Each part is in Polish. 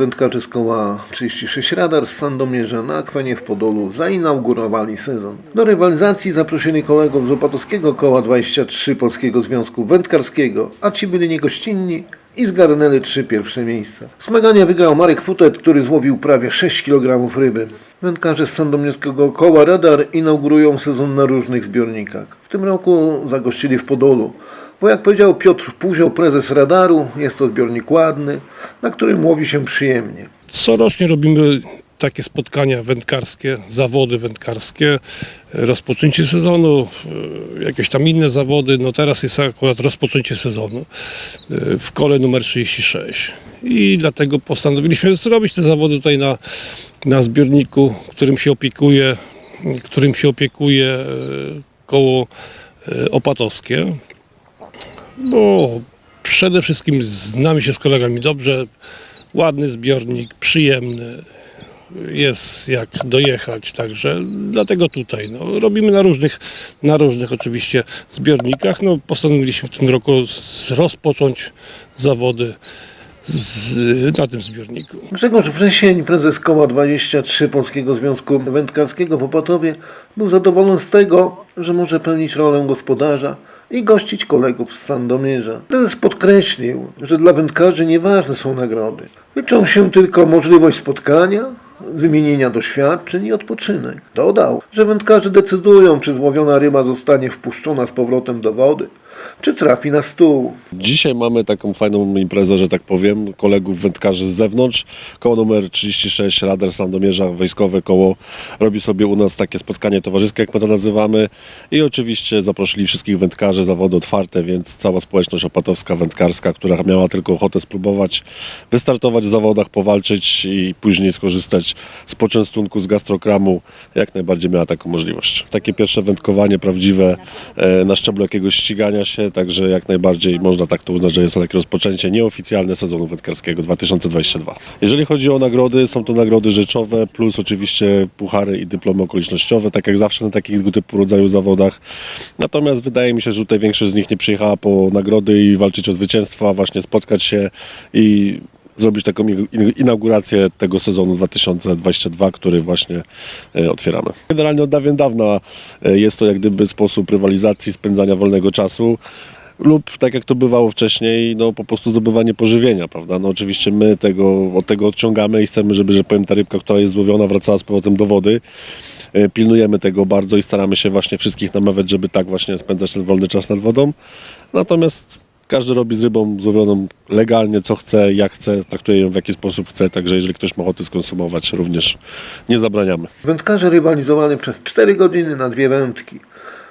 wędkarzy z koła 36 Radar z Sandomierza na Akwenie w Podolu zainaugurowali sezon. Do rywalizacji zaprosili kolegów z opatowskiego koła 23 Polskiego Związku Wędkarskiego, a ci byli niegościnni i zgarnęli trzy pierwsze miejsca. Smagania wygrał Marek Futet, który złowił prawie 6 kg ryby. Wędkarze z sandomierskiego koła Radar inaugurują sezon na różnych zbiornikach. W tym roku zagościli w Podolu. Bo jak powiedział Piotr Puzioł, prezes radaru, jest to zbiornik ładny, na którym łowi się przyjemnie. Corocznie robimy takie spotkania wędkarskie, zawody wędkarskie, rozpoczęcie sezonu, e, jakieś tam inne zawody. No teraz jest akurat rozpoczęcie sezonu e, w kole numer 36. I dlatego postanowiliśmy zrobić te zawody tutaj na, na zbiorniku, którym się opiekuje, którym się opiekuje e, koło e, opatowskie bo przede wszystkim znamy się z kolegami dobrze. Ładny zbiornik, przyjemny. Jest jak dojechać, także dlatego tutaj. No, robimy na różnych, na różnych oczywiście zbiornikach. No, postanowiliśmy w tym roku rozpocząć zawody z, na tym zbiorniku. Grzegorz Wrzesień, prezes koła 23 Polskiego Związku Wędkarskiego w Opatowie, był zadowolony z tego, że może pełnić rolę gospodarza i gościć kolegów z Sandomierza. Prezes podkreślił, że dla wędkarzy nieważne są nagrody. Liczą się tylko możliwość spotkania, wymienienia doświadczeń i odpoczynek. Dodał, że wędkarze decydują, czy złowiona ryba zostanie wpuszczona z powrotem do wody, czy trafi na stół. Dzisiaj mamy taką fajną imprezę, że tak powiem, kolegów wędkarzy z zewnątrz. Koło numer 36, Radar Sandomierza, wojskowe koło, robi sobie u nas takie spotkanie towarzyskie, jak my to nazywamy. I oczywiście zaprosili wszystkich wędkarzy, zawody otwarte, więc cała społeczność opatowska, wędkarska, która miała tylko ochotę spróbować, wystartować w zawodach, powalczyć i później skorzystać z poczęstunku, z gastrokramu, jak najbardziej miała taką możliwość. Takie pierwsze wędkowanie prawdziwe e, na szczeblu jakiegoś ścigania się, także jak najbardziej można tak to uznać, że jest to takie rozpoczęcie nieoficjalne sezonu wędkarskiego 2022. Jeżeli chodzi o nagrody, są to nagrody rzeczowe, plus oczywiście puchary i dyplomy okolicznościowe, tak jak zawsze na takich typu rodzaju zawodach. Natomiast wydaje mi się, że tutaj większość z nich nie przyjechała po nagrody i walczyć o zwycięstwo, a właśnie spotkać się i zrobić taką in- inaugurację tego sezonu 2022, który właśnie e, otwieramy. Generalnie od dawien dawna e, jest to jak gdyby sposób rywalizacji, spędzania wolnego czasu lub tak jak to bywało wcześniej, no po prostu zdobywanie pożywienia, prawda? No oczywiście my tego, od tego odciągamy i chcemy, żeby, że powiem, ta rybka, która jest złowiona, wracała z powrotem do wody. E, Pilnujemy tego bardzo i staramy się właśnie wszystkich namawiać, żeby tak właśnie spędzać ten wolny czas nad wodą. Natomiast każdy robi z rybą złowioną legalnie, co chce, jak chce, traktuje ją w jaki sposób chce, także jeżeli ktoś ma ochotę skonsumować, również nie zabraniamy. Wędkarze rywalizowali przez 4 godziny na dwie wędki.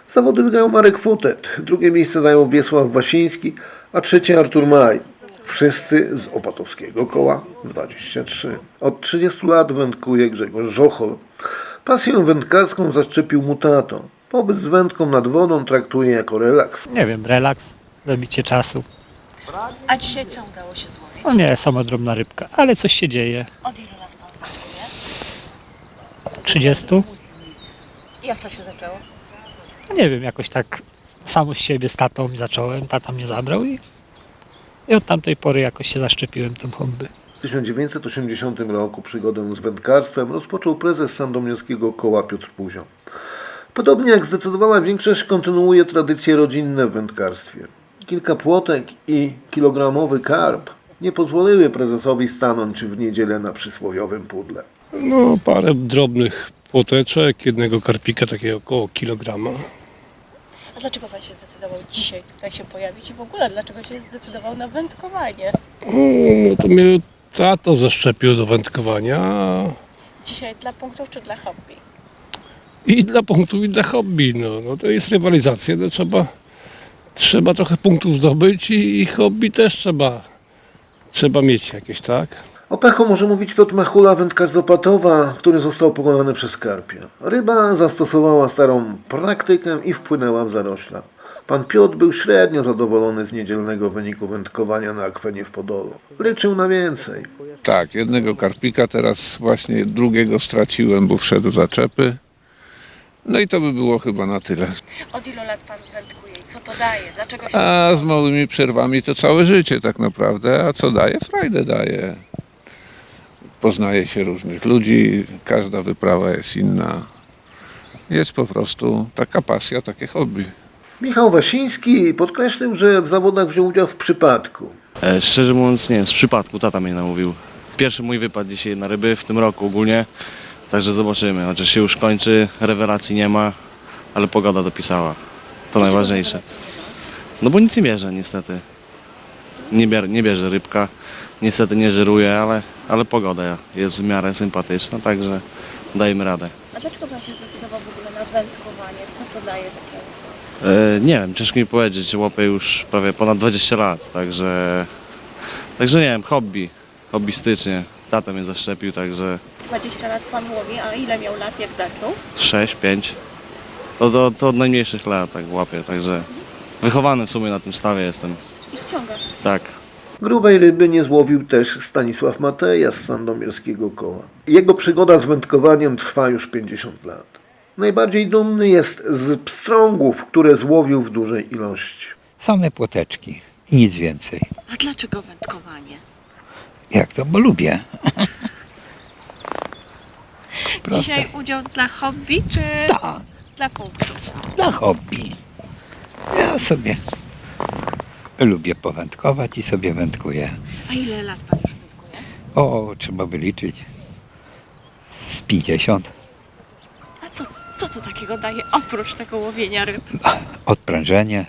Zawody wygrał Marek Futet, drugie miejsce zajął Wiesław Wasiński, a trzecie Artur Maj. Wszyscy z opatowskiego koła 23. Od 30 lat wędkuje Grzegorz Żochol. Pasję wędkarską zaszczepił mu tato. Pobyt z wędką nad wodą traktuje jako relaks. Nie wiem, relaks, zabicie czasu. A dzisiaj co udało się złowić? No nie, sama drobna rybka, ale coś się dzieje. Od ilu lat pan pracuje? 30? I Jak to się zaczęło? No nie wiem, jakoś tak samo z siebie z tatą zacząłem, tata mnie zabrał i, i od tamtej pory jakoś się zaszczepiłem tym hobby. W 1980 roku przygodę z wędkarstwem rozpoczął prezes sandomierskiego koła Piotr Puzio. Podobnie jak zdecydowana większość kontynuuje tradycje rodzinne w wędkarstwie. Kilka płotek i kilogramowy karp nie pozwoliły prezesowi stanąć w niedzielę na przysłowiowym pudle. No, parę drobnych płoteczek, jednego karpika takiego około kilograma. A dlaczego pan się zdecydował dzisiaj tutaj się pojawić i w ogóle dlaczego się zdecydował na wędkowanie? No to mnie tato zaszczepił do wędkowania Dzisiaj dla punktów czy dla hobby? i dla punktów i dla hobby. No, no to jest rywalizacja, to trzeba, trzeba trochę punktów zdobyć i, i hobby też trzeba, trzeba mieć jakieś, tak? O pechu może mówić Piotr Machula, wędkarz z Opatowa, który został pokonany przez karpia. Ryba zastosowała starą praktykę i wpłynęła w zarośla. Pan Piotr był średnio zadowolony z niedzielnego wyniku wędkowania na akwenie w Podolu. Liczył na więcej. Tak, jednego karpika, teraz właśnie drugiego straciłem, bo wszedł zaczepy. No i to by było chyba na tyle. Od ilu lat pan wędkuje co to daje? Dlaczego się... A z małymi przerwami to całe życie tak naprawdę. A co daje? Frajdę daje. poznaje się różnych ludzi, każda wyprawa jest inna. Jest po prostu taka pasja, takie hobby. Michał Wasiński podkreślił, że w zawodach wziął udział z przypadku. E, szczerze mówiąc, nie wiem, z przypadku tata mnie namówił. Pierwszy mój wypad dzisiaj na ryby w tym roku ogólnie, także zobaczymy. Chociaż się już kończy, rewelacji nie ma, ale pogoda dopisała. To najważniejsze. No bo nic nie bierze niestety. Nie, bier, nie bierze rybka, niestety nie żeruje, ale, ale pogoda jest w miarę sympatyczna, także dajemy radę. A dlaczego pan się zdecydował w ogóle na wędkowanie? Co to daje takiego? E, nie wiem, ciężko mi powiedzieć, łapię już prawie ponad 20 lat, także, także nie wiem, hobby, hobbystycznie. Tata mnie zaszczepił, także 20 lat pan łowi, a ile miał lat jak zaczął? 6, 5. To, to, to od najmniejszych lat tak łapię, także wychowany w sumie na tym stawie jestem. I wciąga. Tak. Grubej ryby nie złowił też Stanisław Mateja z Sandomierskiego Koła. Jego przygoda z wędkowaniem trwa już 50 lat. Najbardziej dumny jest z pstrągów, które złowił w dużej ilości. Same płoteczki i nic więcej. A dlaczego wędkowanie? Jak to? Bo lubię. Proste. Dzisiaj udział dla hobby czy Tak, dla punktu? dla hobby. Ja sobie lubię powędkować i sobie wędkuję. A ile lat pan już wędkuje? O, trzeba wyliczyć. Z 50. A co, co to takiego daje oprócz tego łowienia ryb? Odprężenie.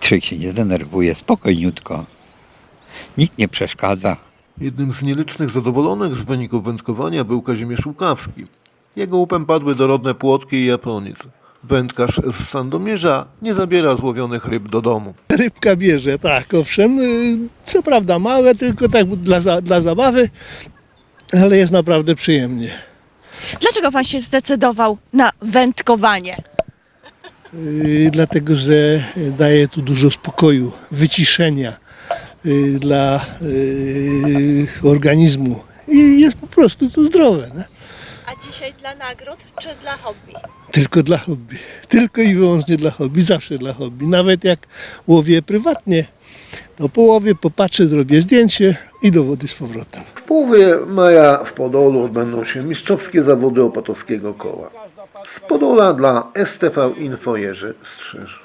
Człowiek się nie denerwuje, spokojniutko. Nikt nie przeszkadza. Jednym z nielicznych zadowolonych z wyników wędkowania był Kazimierz Łukawski. Jego łupem padły dorodne płotki i japoniec. Wędkarz z Sandomierza nie zabiera złowionych ryb do domu. Rybka bierze, tak, owszem. y, Co prawda małe, tylko tak dla, dla zabawy, ale jest naprawdę przyjemnie. Dlaczego pan się zdecydował na wędkowanie? Y, Dlatego, że daje tu dużo spokoju, wyciszenia y, dla y, organizmu i jest po prostu to zdrowe. Nie? A dzisiaj dla nagród czy dla hobby? Tylko dla hobby. Tylko i wyłącznie dla hobby, zawsze dla hobby. Nawet jak łowię prywatnie, to po łowie popatrzę, zrobię zdjęcie i do wody z powrotem. W połowie maja w Podolu odbędą się mistrzowskie zawody opatowskiego koła. Z Podola dla STV Info Jerzy Strzyż.